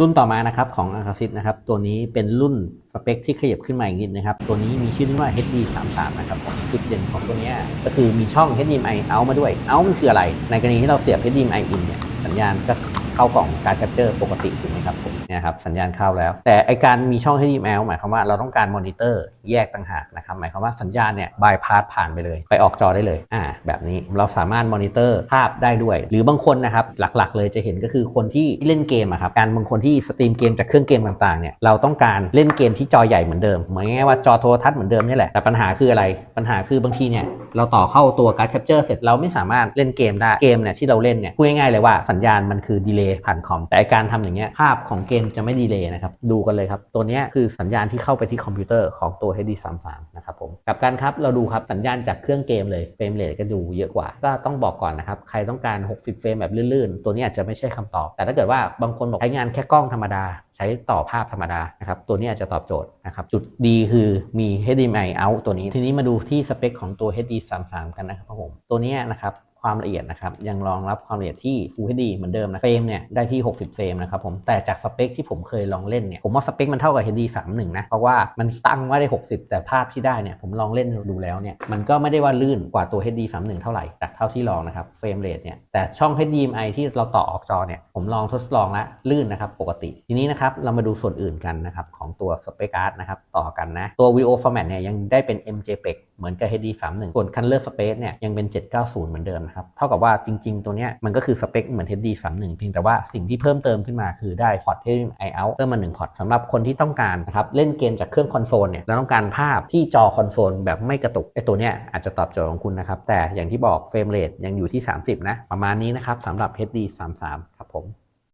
รุ่นต่อมานะครับของ a า a ิ s นะครับตัวนี้เป็นรุ่นสเปคที่ขยับขึ้นมาอีกนิดนะครับ ตัวนี้มีชื่อว่า HD 3 3นะครับผมจุดเด่นของตัวนี้ก็คือมีช่อง HDMI out มาด้วย out มันคืออะไร ในกรณีที่เราเสียบ HDMI in เนี่ยสัญญาณก็ เข้ากล่องการแคปเจอร์ปกติถูกไหมครับผมเนี่ยครับสัญญาณเข้าแล้ว แต่ไอการมีช่อง HDMI หมายความว่าเราต้องการมอนิเตอร์แยกต่างหากนะครับหมายความว่าสัญญาณเนี่ยบายพาสผ่านไปเลย ไปออกจอได้เลยอ่าแบบนี้เราสามารถมอนิเตอร์ภาพได้ด้วย หรือบางคนนะครับหลักๆ เลยจะเห็นก็คือคนที่เล่นเกมอะครับการบางคนที่สตรีมเกมจากเครื่องเกมต่างๆเนี่ยเราต้องการเล่นเกมที่จอใหญ่เหมือนเดิมเหมือนง่ายว่าจอโทรทัศน์เหมือนเดิมนี่แหละแต่ปัญหาคืออะไรปัญหาคือบางทีเนี่ยเราต่อเข้าตัวการ์ดแคปเจอร์เสร็จเราไม่สามารถเล่นเกมได้เกมเนี่ยที่เราเล่นเนี่ยพูดง่ายๆเลยว่าสัญญาณมันคือดีเลย์ผ่านคอม แต่การทำอย่างเงี้ยภาพของเกมจะไม่ดีเลย์นะครับ ดูกันเลยครับ ตัวเนี้ยคือสัญญาณที่เข้าไปที่คอมพิวเตอร์ของตัว HD33 นะครับผมกับกันครับเราดูครับสัญญาณจากเครื่องเกมเลยเฟรมเรทก็ดูเยอะกว่า ก็ต้องบอกก่อนนะครับ ใครต้องการ 60 เฟรมแบบลื่นๆ ตัวนี้อาจจะไม่ใช่คำตอบ แต่ถ้าเกิดว่าบางคนบอกใช้งานแค่กล้องธรรมดาใช้ต่อภาพธรรมดานะครับ ตัวนี้อาจจะตอบโจทย์นะครับ จุดดีคือมี HDMI out ตัวนี้ ทีนี้มาดูที่สเปคของตัว HD33 กันนะครับผม ตัวเนี้ยนะครับ ความละเอียดนะครับยังรองรับความละเอียดที่ Full HD เหมือนเดิมนะเฟรมเนี่ยได้ที่ 60 เฟรมนะครับผมแต่จากสเปคที่ผมเคยลองเล่นเนี่ยผมว่าสเปคมันเท่ากับ HD 31 นะเพราะว่ามันตั้งไว้ได้ 60 แต่ภาพที่ได้เนี่ยผมลองเล่นดูแล้วเนี่ยมันก็ไม่ได้ว่าลื่นกว่าตัว HD 31 เท่าไหร่จากเท่าที่ลองนะครับเฟรมเรทเนี่ยแต่ช่อง HDMI ที่เราต่อออกจอเนี่ยผมลองทดลองแล้วลื่นนะครับปกติทีนี้นะครับเรามาดูส่วนอื่นกันนะครับของตัวสเปคการ์ดนะครับต่อกันนะตัว VO format เนี่ยยังได้เป็น MJPEG เหมือนกับ HD 31ส่วน Color Space เนี่ยยังเป็น 790 เหมือนเดิมนะครับเท่ากับว่าจริง ๆ ตัวเนี้ยมันก็คือสเปคเหมือน HD 31เพียงแต่ว่าสิ่งที่เพิ่มเติมขึ้นมาคือได้พอร์ต HDMI out เพิ่มมา1พอร์ตสำหรับคนที่ต้องการนะครับเล่นเกมจากเครื่องคอนโซลเนี่ยแล้วต้องการภาพที่จอคอนโซลแบบไม่กระตุกไอตัวเนี้ยอาจจะตอบโจทย์ของคุณนะครับแต่อย่างที่บอกเฟรมเรทยังอยู่ที่ 30 นะ ประมาณนี้นะครับสำหรับ HD 33 ครับผม